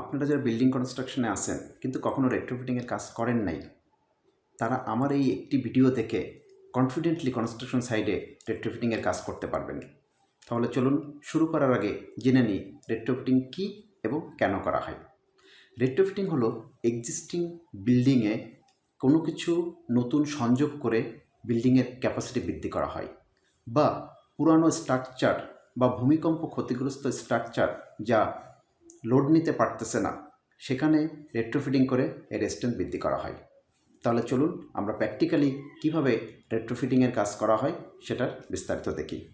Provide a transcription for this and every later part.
আপনারা যারা বিল্ডিং কনস্ট্রাকশনে আসেন কিন্তু কখনো রেট্রোফিটিংয়ের কাজ করেন নাই, তারা আমার এই একটি ভিডিও দেখে কনফিডেন্টলি কনস্ট্রাকশন সাইডে রেট্রোফিটিংয়ের কাজ করতে পারবেন। তাহলে চলুন শুরু করার আগে জেনে নিই রেট্রোফিটিং কী এবং কেন করা হয়। রেট্রোফিটিং হলো এক্সিস্টিং বিল্ডিংয়ে কোনো কিছু নতুন সংযোগ করে বিল্ডিংয়ের ক্যাপাসিটি বৃদ্ধি করা হয়, বা পুরানো স্ট্রাকচার বা ভূমিকম্প ক্ষতিগ্রস্ত স্ট্রাকচার যা লোড নিতে পারতেছে না। সেখানে রেট্রোফিটিং করে এর স্ট্রেংথ বৃদ্ধি করা হয়। তাহলে চলুন আমরা প্র্যাকটিক্যালি কীভাবে রেট্রোফিটিংয়ের কাজ করা হয় সেটার বিস্তারিত দেখি.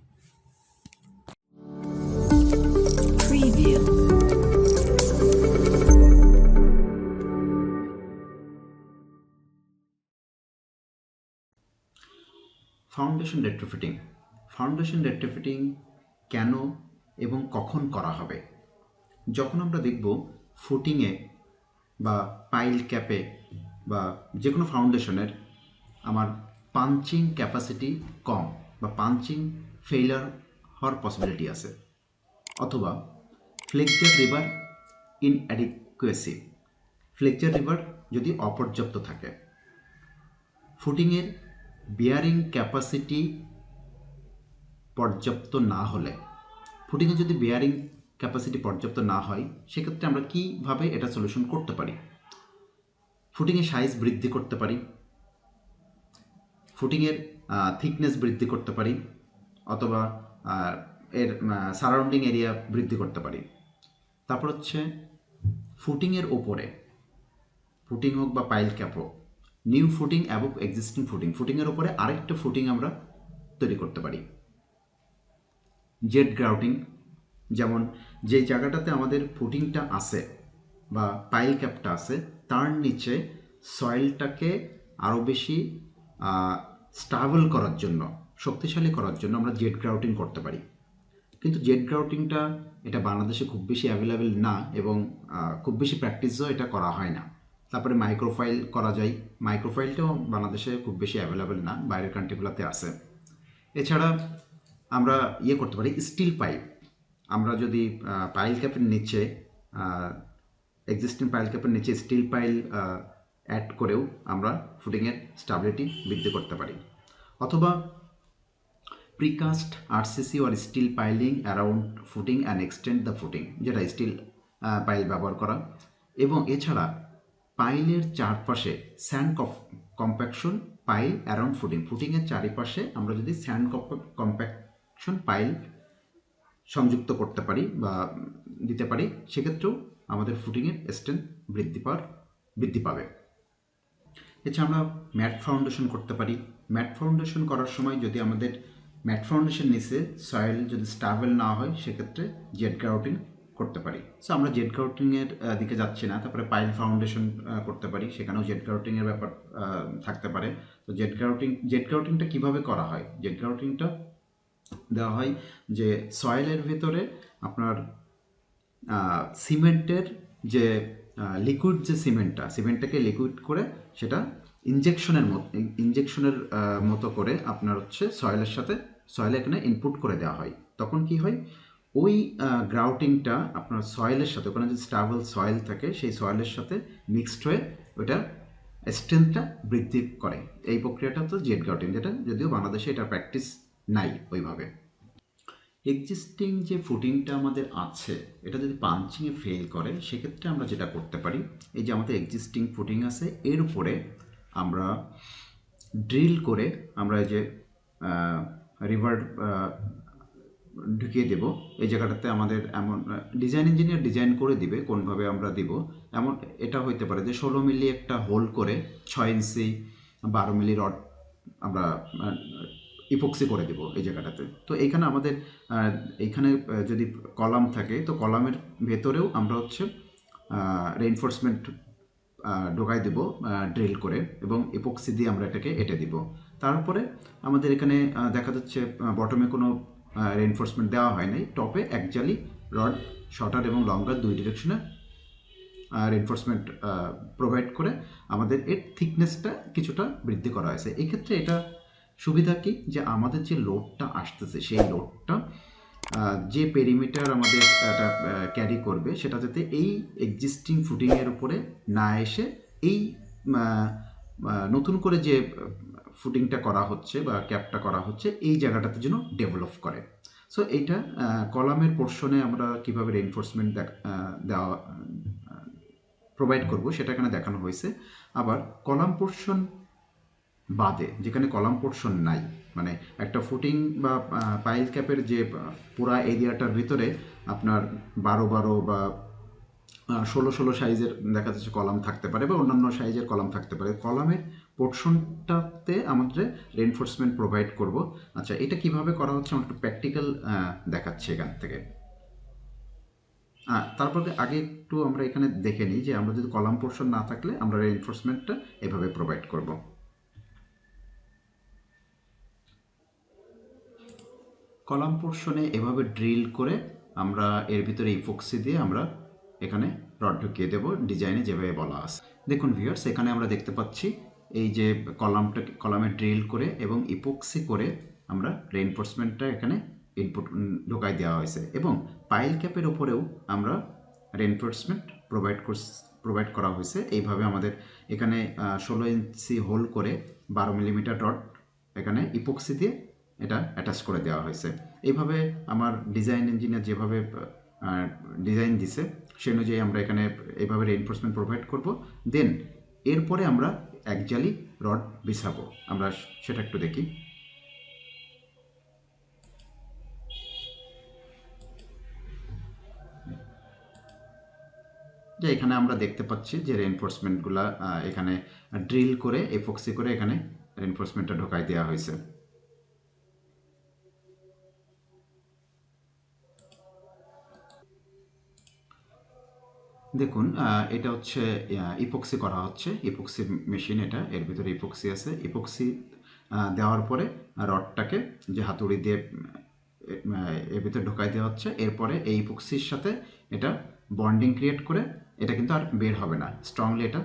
ফাউন্ডেশন রেট্রোফিটিং ফাউন্ডেশন রেট্রোফিটিং কেন এবং কখন করা হবে? যখন আমরা দেখব ফুটিংয়ে বা পাইল ক্যাপে বা যে কোনো ফাউন্ডেশনের আমার পাঞ্চিং ক্যাপাসিটি কম বা পাঞ্চিং ফেইলার হওয়ার পসিবিলিটি আছে অথবা flexure river in adequacy flexure river যদি অপর্যাপ্ত থাকে ফুটিংয়ের বিয়ারিং ক্যাপাসিটি পর্যাপ্ত না হলে ফুটিংয়ে যদি বিয়ারিং ক্যাপাসিটি পর্যাপ্ত না হয়, সেক্ষেত্রে আমরা কীভাবে এটা সলিউশন করতে পারি? ফুটিংয়ের সাইজ বৃদ্ধি করতে পারি। ফুটিংয়ের থিকনেস বৃদ্ধি করতে পারি, অথবা এর সারাউন্ডিং এরিয়া বৃদ্ধি করতে পারি। তারপর হচ্ছে ফুটিংয়ের ওপরে ফুটিং হোক বা পাইল ক্যাপ হোক নিউ ফুটিং এবং এক্সিস্টিং ফুটিং ফুটিংয়ের ওপরে আরেকটা ফুটিং আমরা তৈরি করতে পারি। জেড গ্রাউটিং যেমন যে জায়গাটাতে আমাদের ফুটিংটা আছে বা পাইল ক্যাপটা আছে, তার নিচে সয়েলটাকে আরও বেশি স্টাবল করার জন্য, শক্তিশালী করার জন্য আমরা জেড গ্রাউটিং করতে পারি। কিন্তু জেড গ্রাউটিংটা এটা বাংলাদেশে খুব বেশি অ্যাভেলেবেল না এবং খুব বেশি প্র্যাকটিসও এটা করা হয় না। তারপরে মাইক্রোফাইল করা যায়। মাইক্রোফাইলটাও বাংলাদেশে খুব বেশি অ্যাভেলেবেল না, বাইরের কান্ট্রিগুলোতে আছে। এছাড়া আমরা ইয়ে করতে পারি স্টিল পাইপ আমরা যদি পাইল ক্যাপের নিচে এক্সিস্টিং পাইল ক্যাপের নিচে স্টিল পাইল অ্যাড করেও আমরা ফুটিংয়ের স্টাবিলিটি বৃদ্ধি করতে পারি। অথবা precast RCC or steel piling around footing and extend the footing যেটা স্টিল পাইল ব্যবহার করা। এবং এছাড়া পাইলের চারপাশে স্যান্ড কফ কম্প্যাকশন পাইল অ্যারাউন্ড ফুটিং ফুটিংয়ের চারিপাশে আমরা যদি স্যান্ড কম্প্যাকশন পাইল সংযুক্ত করতে পারি বা দিতে পারি, সেক্ষেত্রেও আমাদের ফুটিংয়ের স্ট্রেংথ বৃদ্ধি পাওয়ার, বৃদ্ধি পাবে। এছাড়া আমরা ম্যাট ফাউন্ডেশন করতে পারি। ম্যাট ফাউন্ডেশন করার সময় যদি আমাদের ম্যাট ফাউন্ডেশন নিচে সয়েল যদি স্টাবেল না হয়, সেক্ষেত্রে জেড গ্রাউটিং করতে পারি। সো আমরা জেড গ্রাউটিংয়ের দিকে যাচ্ছি না, তারপরে পাইল ফাউন্ডেশন করতে পারি। সেখানেও জেড গ্রাউটিংয়ের ব্যাপার থাকতে পারে। তো জেড গ্রাউটিং জেড গ্রাউটিংটা কীভাবে করা হয়? জেড গ্রাউটিংটা দেওয়া হয় যে সয়েলের ভিতরে আপনার সিমেন্টের যে লিকুইড যে সিমেন্টটা, সিমেন্টটাকে লিকুইড করে সেটা ইনজেকশনের মতো ইনজেকশনের মতো করে আপনার হচ্ছে সয়েলের সাথে, সয়েলে এখানে ইনপুট করে দেওয়া হয়। তখন কি হয়? ওই গ্রাউটিংটা আপনার সয়েলের সাথে, ওখানে যে স্টাবল সয়েল থাকে, সেই সয়েলের সাথে মিক্সড হয়ে ওইটা স্ট্রেংথটা বৃদ্ধি করে। এই প্রক্রিয়াটা তো জেড গ্রাউটিং যেটা যদিও বাংলাদেশে এটা প্র্যাকটিস নাই ওইভাবে। এক্সিস্টিং যে ফুটিংটা আমাদের আছে, এটা যদি পাঞ্চিংয়ে ফেল করে, সেক্ষেত্রে আমরা যেটা করতে পারি, এই যে আমাদের এক্সিস্টিং ফুটিং আছে, এর উপরে আমরা ড্রিল করে আমরা এই যে রিভার ঢুকিয়ে দেব। এই জায়গাটাতে আমাদের এমন ডিজাইন ইঞ্জিনিয়ার ডিজাইন করে দিবে কোনভাবে আমরা দিব। এমন, এটা হইতে পারে যে ষোলো মিলি একটা হোল করে ছয় ইঞ্চি, বারো মিলি রড আমরা ইপক্সি করে দেব এই জায়গাটাতে। তো এইখানে আমাদের এইখানে যদি কলাম থাকে, তো কলামের ভেতরেও আমরা হচ্ছে রেইনফোর্সমেন্ট ঢোকাই দেব ড্রিল করে এবং ইপক্সি দিয়ে আমরা এটাকে এটে দিব। তারপরে আমাদের এখানে দেখা যাচ্ছে বটমে কোনো রেইনফোর্সমেন্ট দেওয়া হয় নাই। টপে একজালি রড শর্টার এবং লঙ্গার দুই ডিরেকশনে রেনফোর্সমেন্ট প্রোভাইড করে আমাদের এর থিকনেসটা কিছুটা বৃদ্ধি করা হয়েছে। এক্ষেত্রে এটা সুবিধা কি? যে আমাদের যে লোডটা আসতেছে, সেই লোডটা যে পেরিমিটার আমাদের এটা ক্যারি করবে, সেটা যাতে এই এক্সিস্টিং ফুটিংয়ের উপরে না এসে এই নতুন করে যে ফুটিংটা করা হচ্ছে বা ক্যাপটা করা হচ্ছে, এই জায়গাটাতে যেন ডেভেলপ করে। সো এইটা কলামের পোর্শনে আমরা কীভাবে রেনফোর্সমেন্ট দেওয়া প্রোভাইড করব, সেটা এখানে দেখানো হয়েছে। আবার কলাম পোর্শন বাদে, যেখানে কলাম পোর্শন নাই। মানে একটা ফুটিং বা পাইল ক্যাপের যে পুরা এরিয়াটার ভিতরে আপনার বারো বারো বা ষোলো ষোলো সাইজের দেখা যাচ্ছে কলাম থাকতে পারে বা অন্যান্য সাইজের কলাম থাকতে পারে। কলামের পোর্শনটাতে আমাদের রেনফোর্সমেন্ট প্রোভাইড করব। আচ্ছা এটা কীভাবে করা হচ্ছে আমরা একটু প্র্যাকটিক্যাল দেখাচ্ছি এখান থেকে। তারপরে আগে একটু আমরা এখানে দেখে নিই যে আমরা যদি কলাম পোর্শন না থাকলে আমরা রেনফোর্সমেন্টটা এভাবে প্রোভাইড করব। কলাম পোর্শনে এভাবে ড্রিল করে আমরা এর ভিতরে ইফক্সি দিয়ে আমরা এখানে রড ঢুকিয়ে দেবো। ডিজাইনে যেভাবে বলা আছে। দেখুন ভিউয়ার্স, এখানে আমরা দেখতে পাচ্ছি এই যে কলামটা, কলামে ড্রিল করে এবং ইপক্সি করে আমরা রেইনফোর্সমেন্টটা এখানে ইনপুট ঢোকাই দেওয়া হয়েছে এবং পাইল ক্যাপের ওপরেও আমরা রেইনফোর্সমেন্ট প্রোভাইড প্রোভাইড করা হয়েছে। এইভাবে আমাদের এখানে ষোলো ইঞ্চি হোল করে বারো মিলিমিটার রড এখানে ইপক্সি দিয়ে এটা অ্যাটাচ করে দেওয়া হয়েছে। এইভাবে আমার ডিজাইন ইঞ্জিনিয়ার যেভাবে ডিজাইন দিছে, সে অনুযায়ী আমরা এখানে এইভাবে রেইনফোর্সমেন্ট প্রোভাইড করব। দেন এরপরে আমরা একজালি রড বিছাবো। আমরা সেটা একটু দেখি। যে এখানে আমরা দেখতে পাচ্ছি যে রেনফোর্সমেন্টগুলা এখানে ড্রিল করে এফক্সি করে এখানে রেনফোর্সমেন্টটা ঢোকাই দেওয়া হয়েছে। দেখুন এটা হচ্ছে ইপক্সি করা হচ্ছে। ইপক্সি মেশিন এটা, এর ভিতরে ইপক্সি আছে। ইপক্সি দেওয়ার পরে রডটাকে যে হাতুড়ি দিয়ে এর ভিতরে ঢোকাই দেওয়া হচ্ছে, এরপরে এই ইপক্সির সাথে এটা বন্ডিং ক্রিয়েট করে, এটা কিন্তু আর বের হবে না। স্ট্রংলি এটা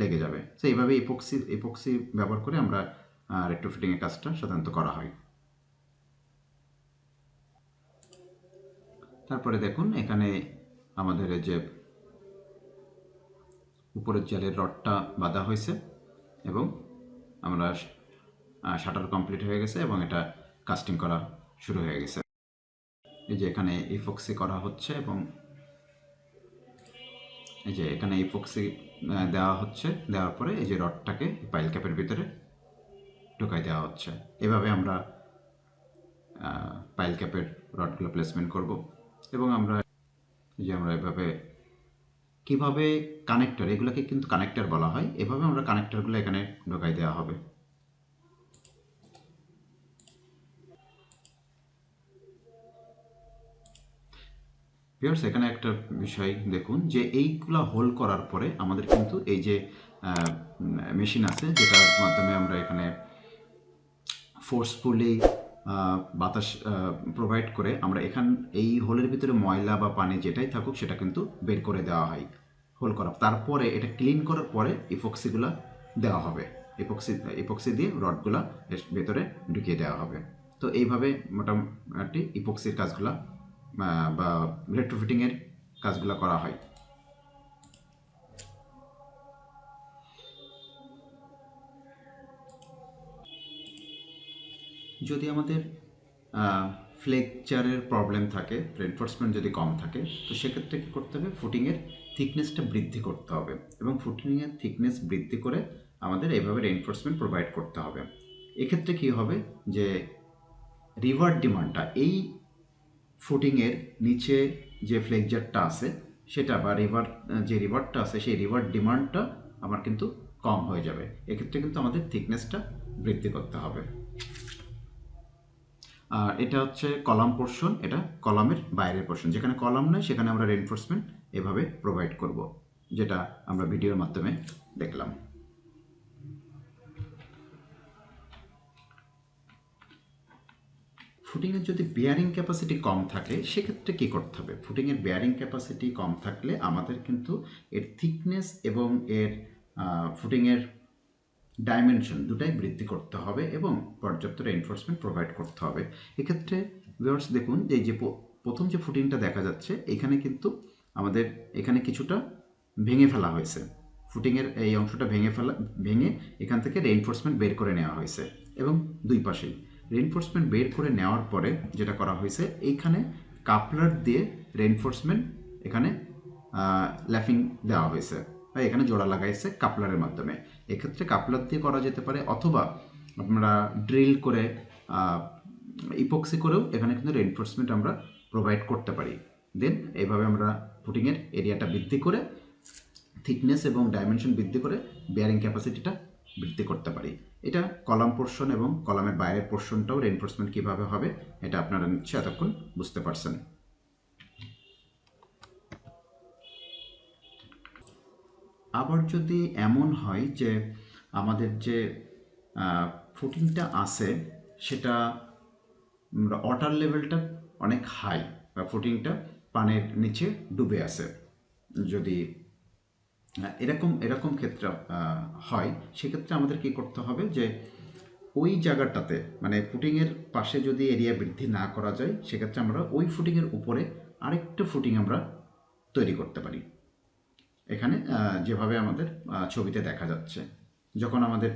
লেগে যাবে। তো এইভাবে ইপক্সি ইপক্সি ব্যবহার করে আমরা রেট্রোফিটিংয়ের কাজটা সাধারণত করা হয়। তারপরে দেখুন, এখানে আমাদের যে উপরের জালের রডটা বাঁধা হয়েছে এবং আমরা শাটার কমপ্লিট হয়ে গেছে এবং এটা কাস্টিং করা শুরু হয়ে গেছে। এই যে এখানে ইফক্সি করা হচ্ছে এবং এই যে এখানে ইফক্সি দেওয়া হচ্ছে, দেওয়ার পরে এই যে রডটাকে পাইল ক্যাপের ভিতরে ঢোকাই দেওয়া হচ্ছে। এভাবে আমরা পাইল ক্যাপের রডগুলো প্লেসমেন্ট করব এবং আমরা, এই যে আমরা এভাবে কীভাবে কানেক্টর এগুলোকে কিন্তু কানেক্টর বলা হয়, এভাবে আমরা কানেক্টরগুলো এখানে ঢোকাই দেওয়া হবে। ভিউয়ার্স এখানে একটা বিষয় দেখুন যে এইগুলা হোল করার পরে আমাদের কিন্তু এই যে মেশিন আছে, যেটার মাধ্যমে আমরা এখানে ফোর্সফুলি বাতাস প্রোভাইড করে আমরা এখান, এই হোলের ভিতরে ময়লা বা পানি যেটাই থাকুক সেটা কিন্তু বের করে দেওয়া হয়, হোল করা। তারপরে এটা ক্লিন করার পরে ইপক্সিগুলা দেওয়া হবে। ইপক্সি ইপক্সি দিয়ে রডগুলা এর ভেতরে ঢুকিয়ে দেওয়া হবে। তো এইভাবে মোটামুটি ইপক্সির কাজগুলা বা রেট্রোফিটিংয়ের কাজগুলো করা হয়। যদি আমাদের ফ্লেকচারের প্রবলেম থাকে রেনফোর্সমেন্ট যদি কম থাকে, তো সেক্ষেত্রে কী করতে হবে? ফুটিংয়ের থিকনেসটা বৃদ্ধি করতে হবে এবং ফুটিংয়ের থিকনেস বৃদ্ধি করে আমাদের এইভাবে রেনফোর্সমেন্ট প্রোভাইড করতে হবে। এক্ষেত্রে কী হবে? যে রিভার ডিমান্ডটা এই ফুটিংয়ের নিচে যে ফ্লেকচারটা আছে, সেটা বা রিভার যে রিভারটা আছে, সেই রিভার ডিমান্ডটা আমার কিন্তু কম হয়ে যাবে। এক্ষেত্রে কিন্তু আমাদের থিকনেসটা বৃদ্ধি করতে হবে। আর এটা হচ্ছে কলাম পোর্শন এটা কলামের বাইরের পোর্শন যেখানে কলাম নয় সেখানে আমরা রেনফোর্সমেন্ট এভাবে প্রোভাইড করব, যেটা আমরা ভিডিওর মাধ্যমে দেখলাম। ফুটিংয়ের যদি বেয়ারিং ক্যাপাসিটি কম থাকে, সেক্ষেত্রে কী করতে হবে? ফুটিংয়ের বেয়ারিং ক্যাপাসিটি কম থাকলে আমাদের কিন্তু এর থিকনেস এবং এর ফুটিংয়ের ডাইমেনশন দুটাই বৃদ্ধি করতে হবে এবং পর্যাপ্ত এনফোর্সমেন্ট প্রোভাইড করতে হবে। এক্ষেত্রে ভিউয়ার্স দেখুন যে যে প্রথম যে ফুটিংটা দেখা যাচ্ছে, এখানে কিন্তু আমাদের এখানে কিছুটা ভেঙে ফেলা হয়েছে। ফুটিংয়ের এই অংশটা ভেঙে ফেলা, ভেঙে এখান থেকে রেইনফোর্সমেন্ট বের করে নেওয়া হয়েছে এবং দুই পাশেই। রেইনফোর্সমেন্ট বের করে নেওয়ার পরে যেটা করা হয়েছে, এইখানে কাপলার দিয়ে রেইনফোর্সমেন্ট এখানে ল্যাফিং দেওয়া হয়েছে। বা এখানে জোড়া লাগাইছে কাপলারের মাধ্যমে। এক্ষেত্রে কাপলার দিয়ে করা যেতে পারে, অথবা আমরা ড্রিল করে ইপক্সি করেও এখানে কিন্তু রেইনফোর্সমেন্ট আমরা প্রোভাইড করতে পারি। দেন এইভাবে আমরা ফুটিংয়ের এরিয়াটা বৃদ্ধি করে থিকনেস এবং ডাইমেনশন বৃদ্ধি করে বেয়ারিং ক্যাপাসিটিটা বৃদ্ধি করতে পারি। এটা কলাম পোর্শন এবং কলামের বাইরের পোর্শনটাও রেইনফোর্সমেন্ট কীভাবে হবে, এটা আপনারা নিশ্চয়ই এতক্ষণ বুঝতে পারছেন। আবার যদি এমন হয় যে আমাদের যে ফুটিংটা আছে, সেটা ওয়াটার লেভেলটা অনেক হাই বা ফুটিংটা পানের নিচে ডুবে আছে। যদি, এরকম এরকম ক্ষেত্রে হয়, সেক্ষেত্রে আমাদের কি করতে হবে যে, ওই জায়গাটাতে মানে ফুটিংয়ের পাশে যদি এরিয়া বৃদ্ধি না করা যায়, সেক্ষেত্রে আমরা ওই ফুটিংয়ের উপরে আরেকটা ফুটিং আমরা তৈরি করতে পারি। এখানে যেভাবে আমাদের ছবিতে দেখা যাচ্ছে। যখন আমাদের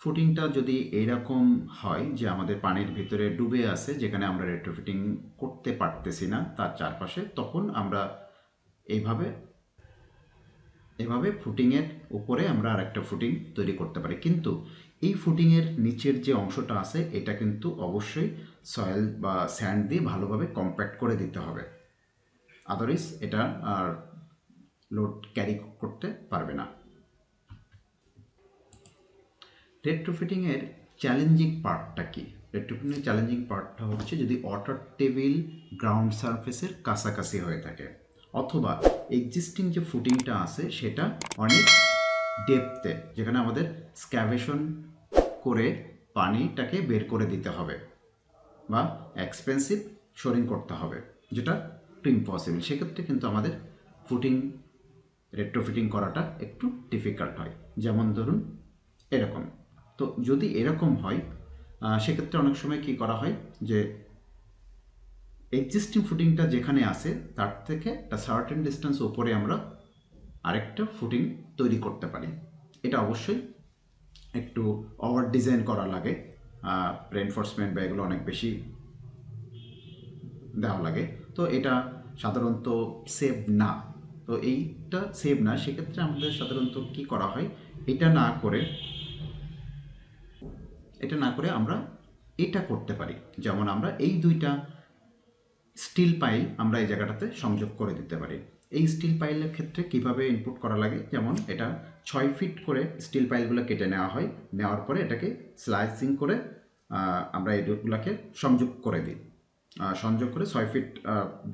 ফুটিংটা যদি এইরকম হয় যে আমাদের পানির ভিতরে ডুবে আছে, যেখানে আমরা রেট্রোফিটিং করতে পারতেছি না তার চারপাশে, তখন আমরা এইভাবে এভাবে ফুটিংয়ের উপরে আমরা আরেকটা ফুটিং তৈরি করতে পারি। কিন্তু এই ফুটিংয়ের নিচের যে অংশটা আছে, এটা কিন্তু অবশ্যই সয়েল বা স্যান্ড দিয়ে ভালোভাবে কম্প্যাক্ট করে দিতে হবে। আদারওয়াইজ এটা আর লোড ক্যারি করতে পারবে না। রেট্রোফিটিংয়ের চ্যালেঞ্জিং পার্টটা কি? রেট্রোফিটিংয়ের চ্যালেঞ্জিং পার্টটা হচ্ছে যদি ওয়াটার টেবিল গ্রাউন্ড সারফেসের কাছাকাছি হয়ে থাকে, অথবা এক্সিস্টিং যে ফুটিংটা আছে সেটা অনেক ডেপথে যেখানে আমাদের স্ক্যাভেশন করে পানিটাকে বের করে দিতে হবে, বা এক্সপেন্সিভ শোরিং করতে হবে, যেটা একটু ইম্পসিবল সেক্ষেত্রে কিন্তু আমাদের ফুটিং রেট্রোফিটিং করাটা একটু ডিফিকাল্ট হয়। যেমন ধরুন, এরকম। তো যদি এরকম হয় সেক্ষেত্রে অনেক সময় কি করা হয় যে এক্সিস্টিং ফুটিংটা যেখানে আছে, তার থেকে একটা সার্টেন ডিস্টেন্স উপরে আমরা আরেকটা ফুটিং তৈরি করতে পারি। এটা অবশ্যই একটু ওভার ডিজাইন করা লাগে। রেনফোর্সমেন্ট বা এগুলো অনেক বেশি দেওয়া লাগে। তো এটা সাধারণত সেভ না। তো এইটা সেভ না, সেক্ষেত্রে আমাদের সাধারণত কি করা হয়? এটা না করে, এটা না করে আমরা এটা করতে পারি। যেমন আমরা এই দুইটা স্টিল পাইল আমরা এই জায়গাটাতে সংযোগ করে দিতে পারি। এই স্টিল পাইলের ক্ষেত্রে কীভাবে ইনপুট করা লাগে? যেমন এটা ছয় ফিট করে স্টিল পাইলগুলো কেটে নেওয়া হয়। নেওয়ার পরে এটাকে স্লাইসিং করে আমরা এই রুটগুলোকে সংযোগ করে দিই। সংযোগ করে ছয় ফিট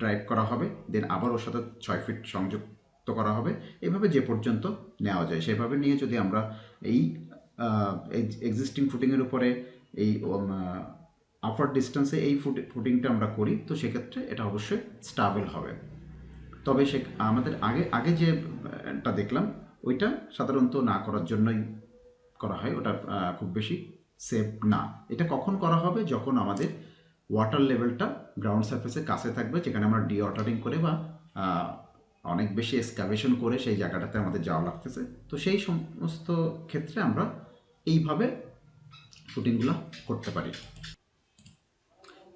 ড্রাইভ করা হবে। দেন আবার ওর সাথে ছয় ফিট সংযুক্ত করা হবে। এভাবে যে পর্যন্ত নেওয়া যায়। সেভাবে নিয়ে যদি আমরা এই এক্সিস্টিং ফুটিংয়ের উপরে এই আপার ডিস্টেন্সে এই ফুট ফুটিংটা আমরা করি, তো সেক্ষেত্রে এটা অবশ্যই স্টাবেল হবে। তবে সে, আমাদের আগে আগে যে টা দেখলাম, ওইটা সাধারণত না করার জন্যই করা হয়। ওটা খুব বেশি সেফ না। এটা কখন করা হবে? যখন আমাদের ওয়াটার লেভেলটা গ্রাউন্ড সারফেসের কাছে থাকবে, যেখানে আমরা ডি ওয়াটারিং করে বা অনেক বেশি এক্সকাভেশন করে সেই জায়গাটাতে আমাদের যাওয়া লাগতেছে। তো সেই সমস্ত ক্ষেত্রে আমরা এইভাবে শুটিংগুলো করতে পারি।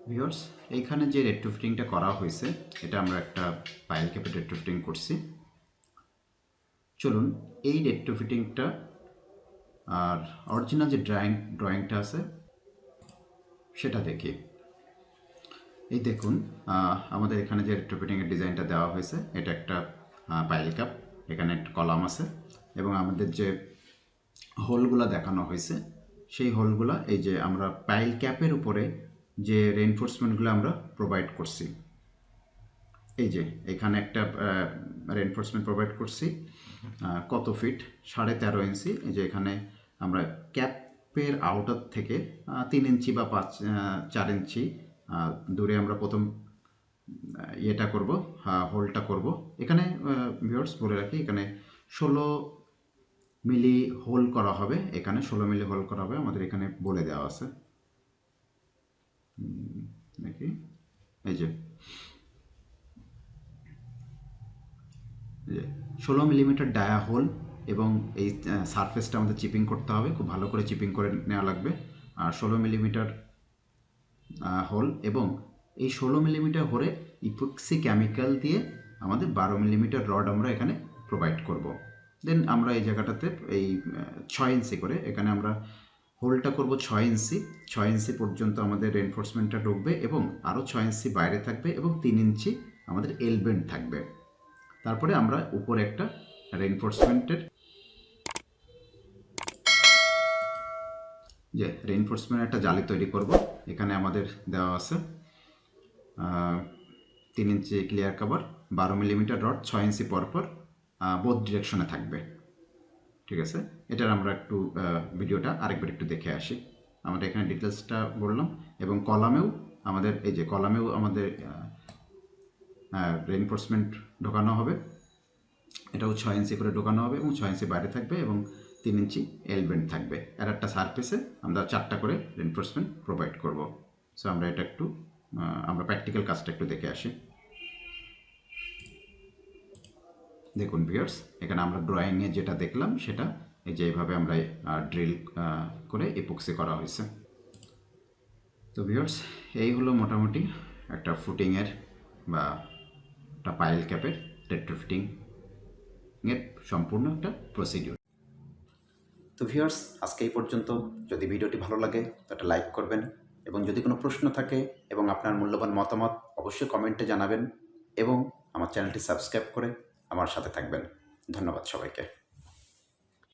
ভিউয়ার্স, এইখানে যে রেট্রোফিটিংটা করা হয়েছে, এটা আমরা একটা পাইল ক্যাপে রেট্রোফিটিং করছি। চলুন, এই রেট্রোফিটিংটা আর অরিজিনাল যে ড্রয়িং ড্রয়িংটা আছে, সেটা দেখি। এই দেখুন আমাদের এখানে যে রেট্রোফিটিংয়ের ডিজাইনটা দেওয়া হয়েছে, এটা একটা পাইল কাপ। এখানে একটা কলাম আছে। এবং আমাদের যে হোলগুলা দেখানো হয়েছে, সেই হোলগুলা, এই যে আমরা পাইল ক্যাপের উপরে যে রেনফোর্সমেন্টগুলো আমরা প্রোভাইড করছি। এই যে, এখানে একটা রেনফোর্সমেন্ট প্রোভাইড করছি কত ফিট সাড়ে তেরো ইঞ্চি এই যে এখানে আমরা ক্যাপের আউটার থেকে তিন ইঞ্চি বা পাঁচ চার ইঞ্চি দূরে আমরা প্রথম ইয়েটা করব হোলটা করব। এখানে ভিউয়ার্স বলে রাখি, এখানে ষোলো মিলি হোল করা হবে। এখানে ষোলো মিলি হোল করা হবে, আমাদের এখানে বলে দেওয়া আছে। দেখি, এই যে ষোলো মিলিমিটার ডায়া হোল এবং এই সারফেসটা আমাদের চিপিং করতে হবে। খুব ভালো করে চিপিং করে নেওয়া লাগবে। আর ষোলো মিলিমিটার হোল এবং এই ষোলো মিলিমিটার হলে ইপক্সি কেমিক্যাল দিয়ে আমাদের বারো মিলিমিটার রড আমরা এখানে প্রোভাইড করব। দেন আমরা এই জায়গাটাতে এই ছয় ইঞ্চি করে এখানে আমরা হোলটা করব ছয় ইঞ্চি ছয় ইঞ্চি পর্যন্ত আমাদের এনফোর্সমেন্টটা ঢুকবে এবং আরও ছয় ইঞ্চি বাইরে থাকবে এবং তিন ইঞ্চি আমাদের এলবেন্ড থাকবে। তারপরে আমরা উপরে একটা রেনফোর্সমেন্টের যে রেনফোর্সমেন্ট একটা জালি তৈরি করব। এখানে আমাদের দেওয়া আছে তিন ইঞ্চি ক্লিয়ার কাভার বারো মিলিমিটার রড ছয় ইঞ্চি পরপর বোধ ডিরেকশনে থাকবে। ঠিক আছে? এটার আমরা একটু ভিডিওটা আরেকবার একটু দেখে আসি। আমরা এখানে ডিটেলসটা বললাম এবং কলামেও আমাদের, এই যে কলামেও আমাদের রেনফোর্সমেন্ট ঢোকানো হবে। এটাও ছয় ইঞ্চি করে ঢোকানো হবে এবং ছয় ইঞ্চি বাইরে থাকবে এবং তিন ইঞ্চি এলবেন্ড থাকবে। আর একটা সারফেসে আমরা চারটা করে রেনফোর্সমেন্ট প্রোভাইড করব। সো আমরা এটা একটু আমরা প্র্যাকটিক্যাল কাজটা একটু দেখে আসি। দেখুন ভিউয়ার্স এখানে আমরা ড্রয়িংয়ে যেটা দেখলাম, সেটা এই যে এইভাবে আমরা ড্রিল করে এপক্সি করা হয়েছে। তো ভিউয়ার্স এই হলো মোটামুটি একটা ফুটিংয়ের বা একটা পাইল ক্যাপের রেট্রোফিটিং এর সম্পূর্ণ একটা প্রসিডিউর তো ভিউয়ার্স, আজকে এই পর্যন্ত। যদি ভিডিওটি ভালো লাগে তো একটা লাইক করবেন এবং যদি কোনো প্রশ্ন থাকে এবং আপনার মূল্যবান মতামত, অবশ্যই কমেন্টে জানাবেন এবং আমার চ্যানেলটি সাবস্ক্রাইব করে আমার সাথে থাকবেন। ধন্যবাদ সবাইকে।